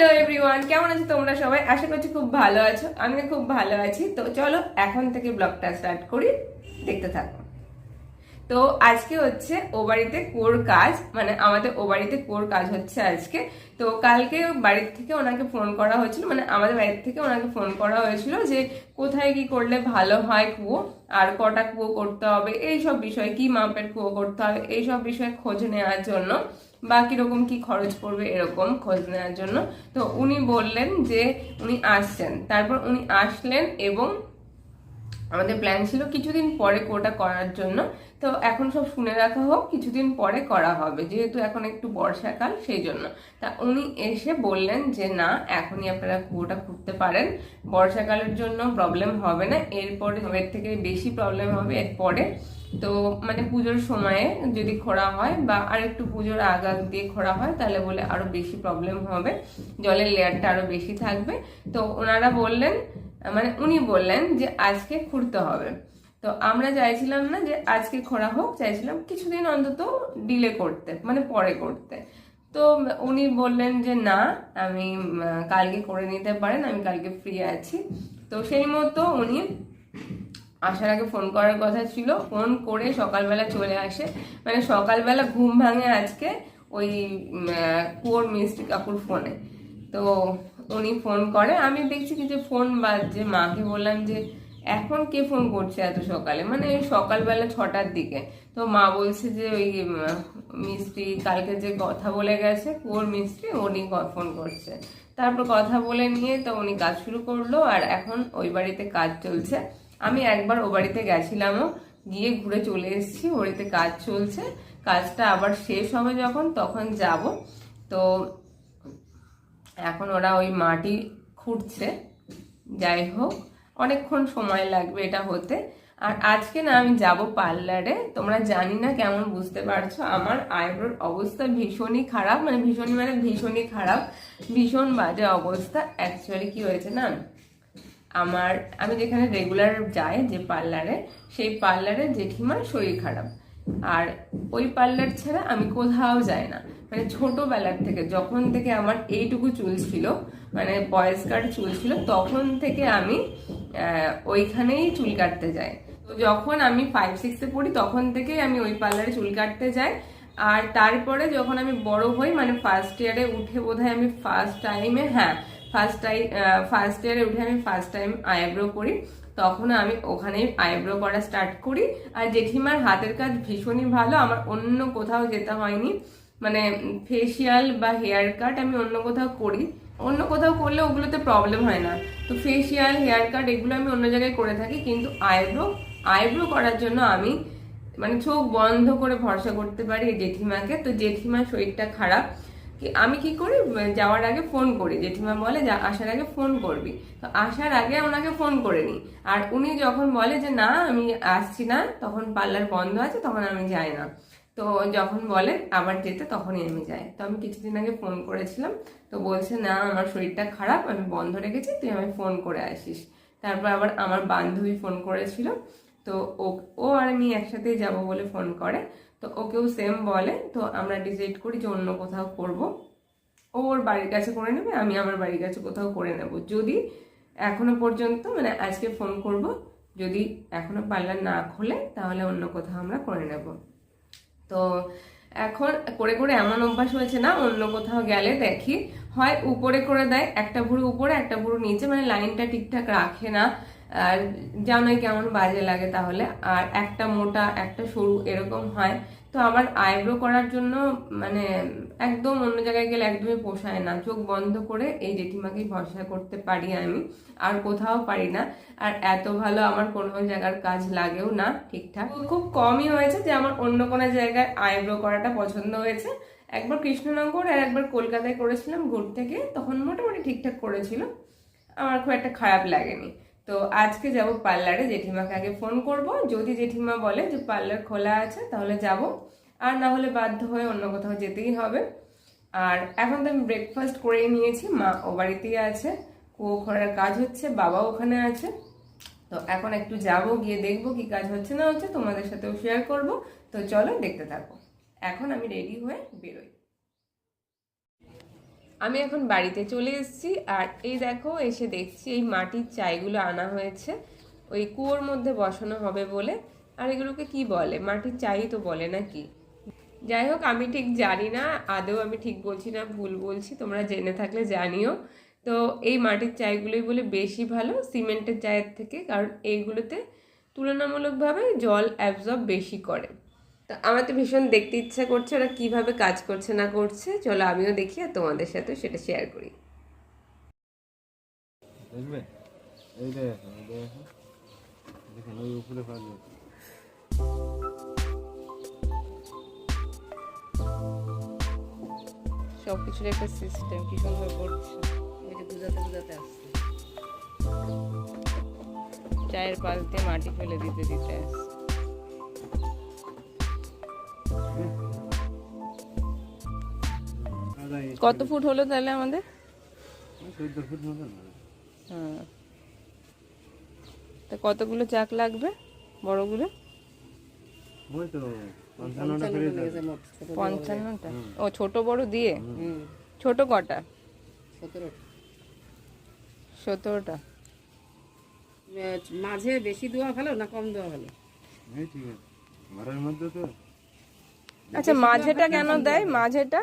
Hello everyone, কেমন আছো তোমরা সবাই? আশা করছি খুব ভালো আছো। আমিও খুব ভালো আছি। তো চলো, এখন থেকে ব্লগটা স্টার্ট করি। দেখতে থাকো। তো আজকে হচ্ছে ও বাড়িতে কোর কাজ মানে আমাদের ও বাড়িতে কোর কাজ হচ্ছে আজকে। তো কালকে বাড়ির থেকে ওনাকে ফোন করা হয়েছিল মানে আমাদের বাড়ির থেকে ওনাকে ফোন করা হয়েছিল যে কোথায় কি করলে ভালো হয় কুয়ো, আর কটা কুয়ো করতে হবে এই সব বিষয়, কি মাপের কুয়ো করতে হবে এই সব বিষয়ে খোঁজ নেওয়ার জন্য। বা কীরকম কি খরচ পড়বে এরকম খোঁজ নেওয়ার জন্য। তো উনি বললেন যে উনি আসছেন। তারপর উনি আসলেন এবং আমাদের প্ল্যান ছিল কিছুদিন পরে কোটা করার জন্য। তো এখন সব শুনে রাখা হোক, কিছুদিন পরে করা হবে, যেহেতু এখন একটু বর্ষাকাল, সেই জন্য। তা উনি এসে বললেন যে, না, এখনই আপনারা কুয়োটা খুঁড়তে পারেন। বর্ষাকালের জন্য প্রবলেম হবে না। এরপরে, এর থেকে বেশি প্রবলেম হবে এরপরে তো মানে পুজোর সময়ে যদি খোঁড়া হয় বা আর একটু পুজোর আগ দিয়ে খোঁড়া হয়, তাহলে বলে আরও বেশি প্রবলেম হবে। জলের লেয়ারটা আরও বেশি থাকবে। তো ওনারা বললেন মানে উনি বললেন যে আজকে খুঁড়তে হবে। তো আমরা চাইছিলাম না যে আজকে খোঁড়া হোক, চাইছিলাম কিছুদিন অন্তত ডিলে করতে মানে পরে করতে। তো উনি বললেন যে না, আমি কালকে করে নিতে পারেন, আমি কালকে ফ্রি আছি। তো সেই মতো উনি আসার আগে ফোন করার কথা ছিল। ফোন করে সকালবেলা চলে আসে। মানে সকালবেলা ঘুম ভাঙে আজকে ওই কুয়োর মিস্ত্রি কাকুর ফোনে তো উনি ফোন করে। আমি দেখছি কি যে ফোন বাজছে মাকে বললাম যে, এখন কে ফোন করছে এত সকালে? মানে ওই সকালবেলা ছটার দিকে। তো মা বলছে যে, ওই মিস্ত্রি কালকে যে কথা বলে গেছে, কুয়োর মিস্ত্রি উনি ফোন করছে। তারপর কথা বলে নিয়ে তো উনি কাজ শুরু করল। আর এখন ওই বাড়িতে কাজ চলছে। আমি একবার ও বাড়িতে গেছিলামও, গিয়ে ঘুরে চলে এসেছি, ওর বাড়িতে কাজ চলছে। কাজটা আবার শেষ হবে যখন, তখন যাব। তো এখন ওরা ওই মাটি খুঁড়ছে। যাই হোক, অনেকক্ষণ সময় লাগবে এটা হতে। আর আজকে না আমি যাব পার্লারে। তোমরা জানি না কেমন বুঝতে পারছ, আমার আইব্রোর অবস্থা ভীষণই খারাপ। মানে ভীষণই মানে ভীষণই খারাপ। ভীষণ বাজে অবস্থা। অ্যাকচুয়ালি কি হয়েছে না? আমার, আমি যেখানে রেগুলার যাই যে পার্লারে সেই পার্লারে জেঠিমার শরীর খারাপ। আর ওই পার্লার ছাড়া আমি কোথাও যাই না। মানে ছোটবেলার থেকে, যখন থেকে আমার এইটুকু চুল ছিল মানে বয়েস কাট চুল ছিল, তখন থেকে আমি ওইখানেই চুল কাটতে যাই। তো যখন আমি ফাইভ সিক্সে পড়ি, তখন থেকেই আমি ওই পার্লারে চুল কাটতে যাই। আর তারপরে যখন আমি বড় হই মানে ফার্স্ট ইয়ারে উঠে বোধহয় আমি ফার্স্ট টাইমে হ্যাঁ ফার্স্ট টাইম ফার্স্ট ইয়ারে উঠে আমি ফার্স্ট টাইম আইব্রো করি, তখন আমি ওখানেই আইব্রো করা স্টার্ট করি। আর জেঠিমার হাতের কাজ ভীষণই ভালো, আমার অন্য কোথাও যেতে হয়নি। মানে ফেসিয়াল বা হেয়ার কাট আমি অন্য কোথাও করি। অন্য কোথাও করলে ওগুলোতে প্রবলেম হয় না। তো ফেসিয়াল হেয়ার কাট এগুলো আমি অন্য জায়গায় করে থাকি, কিন্তু আইব্রো আইব্রো করার জন্য আমি মানে চোখ বন্ধ করে ভরসা করতে পারি জেঠিমাকে। তো জেঠিমার শরীরটা খারাপ আমি কি করি? যাওয়ার আগে ফোন করি, জেঠিমা বলে যা আসার আগে ফোন করবি। তো আসার আগে ওনাকে ফোন করে নিই। আর উনি যখন বলে যে না, আমি আসছি না, তখন পার্লার বন্ধ আছে, তখন আমি যাই না। তো যখন বলে আবার যেতে, তখনই আমি যাই। তো আমি কিছুদিন আগে ফোন করেছিলাম। তো বলছে, না, আমার শরীরটা খারাপ, আমি বন্ধ রেখেছি, তুই আমি ফোন করে আসিস। তারপর আবার আমার বান্ধবী ফোন করেছিল। তো ও আর আমি একসাথেই যাব বলে ফোন করে। তো ওকেও সেম বলে, তো আমরা ডিসাইড করি যে অন্য কোথাও করব। ও ওর বাড়ির কাছে করে নেবে, আমি আমার বাড়ির কাছে কোথাও করে নেব। যদি এখনও পর্যন্ত মানে আজকে ফোন করব, যদি এখনও পার্লার না খোলে, তাহলে অন্য কোথাও আমরা করে নেব। তো এখন করে করে এমন অভ্যাস হয়েছে না, অন্য কোথাও গেলে দেখি, হয় উপরে করে দেয়, একটা ভুরু উপরে, একটা ভুরু নিচে মানে লাইনটা ঠিকঠাক রাখে না। আর জানোই কেমন বাজে লাগে তাহলে? আর একটা মোটা, একটা সরু এরকম হয়। তো আমার আইব্রো করার জন্য মানে একদম অন্য জায়গায় গেলে একদমই পোষায় না। চোখ বন্ধ করে এই জেঠিমাকেই ভরসা করতে পারি আমি। আর কোথাও পারি না। আর এত ভালো আমার কোনো জায়গার কাজ লাগেও না ঠিকঠাক। খুব কমই হয়েছে যে আমার অন্য কোনো জায়গায় আইব্রো করাটা পছন্দ হয়েছে। একবার কৃষ্ণনগর আর একবার কলকাতায় করেছিলাম, ঘুরতে গিয়ে, তখন মোটামুটি ঠিকঠাক করেছিল। আমার খুব একটা খারাপ লাগেনি। তো আজকে যাব পার্লারে, জেঠিমাকে আগে ফোন করব। যদি জেঠিমা বলে যে পার্লার খোলা আছে, তাহলে যাব। আর না হলে বাধ্য হয়ে অন্য কোথাও যেতেই হবে। আর এখন তো আমি ব্রেকফাস্ট করেই নিয়েছি, মা ও বাড়িতেই আছে, কুয়ো খোঁড়ার কাজ হচ্ছে বাবা ওখানে আছে। তো এখন একটু যাব, গিয়ে দেখব কি কাজ হচ্ছে না হচ্ছে, তোমাদের সাথেও শেয়ার করব। তো চলো দেখতে থাকো। এখন আমি রেডি হয়ে বেরোই। আমি এখন বাড়িতে চলে এসেছি আর এই দেখো, এসে দেখছি এই মাটির চাইগুলো আনা হয়েছে। ওই কুয়োর মধ্যে বসানো হবে বলে। আর এগুলোকে কি বলে? মাটির চাই তো বলে নাকি? যাই হোক, আমি ঠিক জানি না, আদৌ আমি ঠিক বলছি না, ভুল বলছি, তোমরা জেনে থাকলে জানিও। তো এই মাটির চাইগুলোই বলে বেশি ভালো সিমেন্টের চায়ের থেকে, কারণ এইগুলোতে তুলনামূলকভাবে জল অ্যাবজর্ব বেশি করে। তো আমার তো ভীষণ দেখতে ইচ্ছা করছে ওরা কীভাবে কাজ করছে না করছে। চলো আমিও দেখি আর তোমাদের সাথে সেটা শেয়ার করি। দেখবে? এই দেখো দেখেন ওই উপরে পাবে সব কিছুর একটা সিস্টেম কি সুন্দর করছে। ওই যে গুজাতে গুজাতে আসছে। চায়ের পাশ দিয়ে মাটি ফেলে দিতে দিতে আসছে। কত ফুট হলো তাহলে আমাদের? ফুট হ্যাঁ। তা কতগুলো চাক লাগবে? বড়গুলো? পঞ্চান্নটা। ও ছোট বড় দিয়ে? হুম ছোট কটা? সতেরোটা। মাঝে বেশি দেওয়া ভালো না কম দেওয়া ভালো? ঠিক আছে। ঘরের মধ্যে তো আচ্ছা মাঝেটা কেন দেয়? মাঝেটা?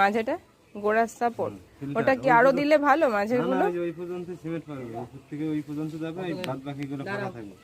মাঝেটা? গোড়ার সাপোর্ট। ওটা কি আরও দিলে ভালো মাঝের ওই পর্যন্ত সিমেন্ট পাবে। ওই পর্যন্ত যাবে বাদ বাকি গুলো থাকবে।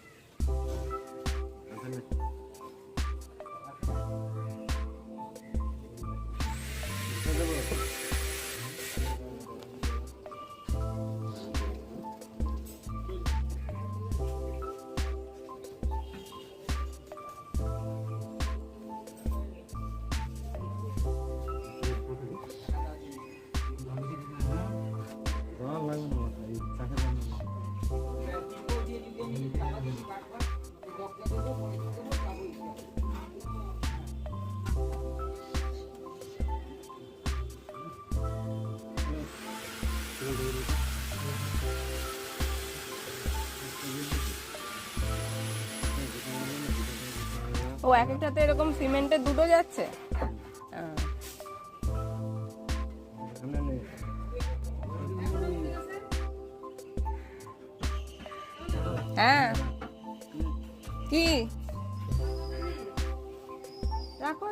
ও এক একটাতে এরকম সিমেন্টের দুটো যাচ্ছে? হ্যাঁ। কি? রাখো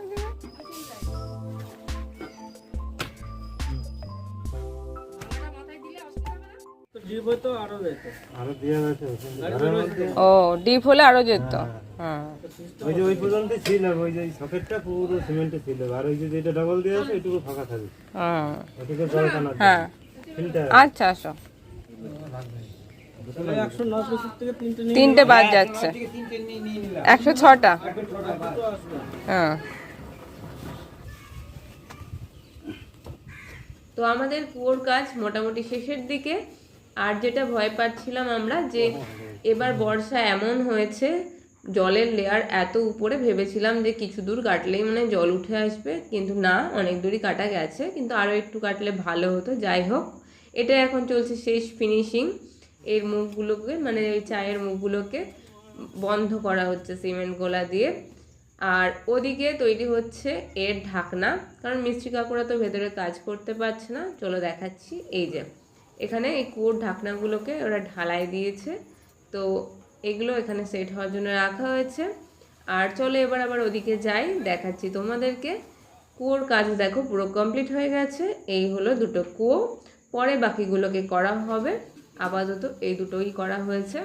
ও ডিপ হলে আরও যেত। হ্যাঁ। ওই যে ওই পর্যন্ত ছিল ওই যে সকেটটা পুরো সিমেন্টে ছিল। আর ওই যে যেটা ডাবল দিয়ে আছে ওইটুকু ফাঁকা থাকবে। হ্যাঁ। হ্যাঁ। ফিল্টার আচ্ছা আসো। তিনটে বাদ যাচ্ছে। একশো ছটা। হ্যাঁ। তো আমাদের কুয়োর কাজ মোটামুটি শেষের দিকে। আর যেটা ভয় পাচ্ছিলাম আমরা যে এবার বর্ষা এমন হয়েছে, জলের লেয়ার এত উপরে ভেবেছিলাম যে কিছু দূর কাটলেই মানে জল উঠে আসবে। কিন্তু না, অনেক দূরই কাটা গেছে। কিন্তু আরও একটু কাটলে ভালো হতো। যাই হোক এটা এখন চলছে শেষ ফিনিশিং এর মুখগুলোকে মানে ওই চায়ের মুখগুলোকে বন্ধ করা হচ্ছে সিমেন্ট গোলা দিয়ে। আর ওদিকে তৈরি হচ্ছে এর ঢাকনা, কারণ মিস্ত্রি কাকুরা তো ভেতরে কাজ করতে পারছে না। চলো দেখাচ্ছি এই যে, এখানে এই কুয়োর ঢাকনাগুলোকে ওরা ঢালাই দিয়েছে। তো এগুলো এখানে সেট হওয়ার জন্য রাখা হয়েছে। আর চলো এবার আবার ওদিকে যাই, দেখাচ্ছি তোমাদেরকে। কুয়োর কাজ দেখো পুরো কমপ্লিট হয়ে গেছে। এই হলো দুটো কুয়ো, পরে বাকিগুলোকে করা হবে। আপাতত এই দুটোই করা হয়েছে।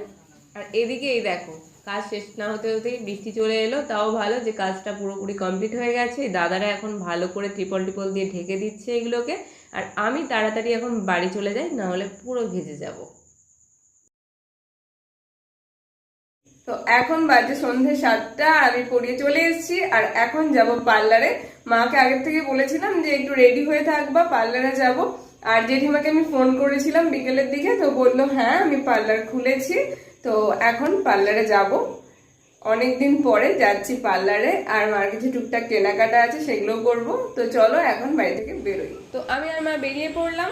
আর এদিকে এই দেখো, কাজ শেষ না হতে হতেই বৃষ্টি চলে এলো, তাও ভালো যে কাজটা পুরোপুরি কমপ্লিট হয়ে গেছে। দাদারা এখন ভালো করে ত্রিপল টিপল দিয়ে ঢেকে দিচ্ছে এগুলোকে। আর আমি তাড়াতাড়ি এখন বাড়ি চলে যাই, না হলে পুরো ভেজে যাব। তো এখন বাজে সন্ধে সাতটা আমি পড়িয়ে চলে এসেছি। আর এখন যাব পার্লারে। মাকে আগের থেকে বলেছিলাম যে একটু রেডি হয়ে থাকবা পার্লারে যাব। আর জেঠিমাকে আমি ফোন করেছিলাম বিকেলের দিকে, তো বলল হ্যাঁ আমি পার্লার খুলেছি, তো এখন পার্লারে যাব। অনেকদিন পরে যাচ্ছি পার্লারে আর মার কিছু টুকটাক কেনাকাটা আছে, সেগুলোও করব। তো চলো, এখন বাড়ি থেকে বেরোই। তো আমি আর মা বেরিয়ে পড়লাম,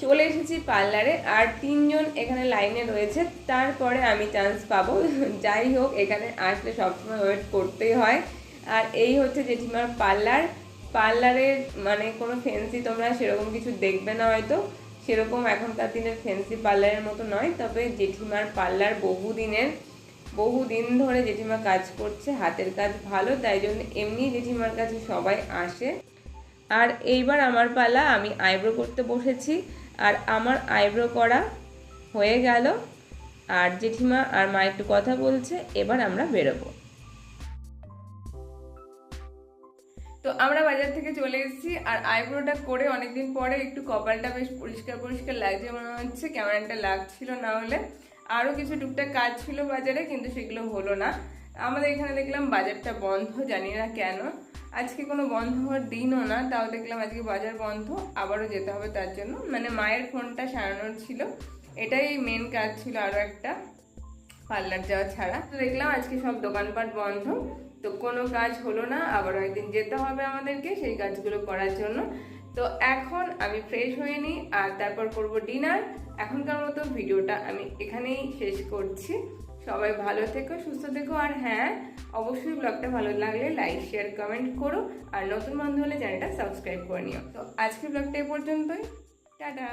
চলে এসেছি পার্লারে আর তিনজন এখানে লাইনে রয়েছে, তারপরে আমি চান্স পাবো। যাই হোক, এখানে আসলে সবসময় ওয়েট করতেই হয়। আর এই হচ্ছে জেঠিমার পার্লার পার্লারের মানে কোনো ফেন্সি তোমরা সেরকম কিছু দেখবে না হয়তো। সেরকম এখনকার দিনের ফেন্সি পার্লারের মতো নয়, তবে জেঠিমার পার্লার বহু দিনের বহু দিন ধরে জেঠিমা কাজ করছে, হাতের কাজ ভালো, তাই জন্য এমনি জেঠিমার কাছে সবাই আসে। আর এইবার আমার পালা, আমি আইব্রো করতে বসেছি, আর আমার আইব্রো করা হয়ে গেল। আর জেঠিমা আর মা একটু কথা বলছে, এবার আমরা বেরোবো। তো আমরা বাজার থেকে চলে এসেছি আর আইব্রোটা করে অনেকদিন পরে একটু কপালটা বেশ পরিষ্কার পরিষ্কার লাগছে মনে হচ্ছে, ক্যামেরাটা লাগছিল না হলে। আরও কিছু টুকটাক কাজ ছিল বাজারে, কিন্তু সেগুলো হলো না। আমাদের এখানে দেখলাম বাজারটা বন্ধ, জানি না কেন। আজকে কোনো বন্ধ হওয়ার দিনও না, তাও দেখলাম আজকে বাজার বন্ধ, আবারও যেতে হবে তার জন্য। মানে মায়ের ফোনটা সারানোর ছিল, এটাই মেন কাজ ছিল আরও একটা, পার্লার যাওয়া ছাড়া। দেখলাম আজকে সব দোকানপাট বন্ধ। তো কোনো কাজ হলো না, আবার একদিন যেতে হবে আমাদেরকে সেই কাজগুলো করার জন্য। তো এখন আমি ফ্রেশ হয়ে নিই, আর তারপর করব ডিনার এখনকার মতো ভিডিওটা আমি এখানেই শেষ করছি। সবাই ভালো থেকো, সুস্থ থেকো, আর হ্যাঁ অবশ্যই ব্লগটা ভালো লাগলে লাইক শেয়ার কমেন্ট করো, আর নতুন বন্ধু হলে চ্যানেলটা সাবস্ক্রাইব করে নিও। তো আজকের ব্লগটা এ পর্যন্তই। টাটা!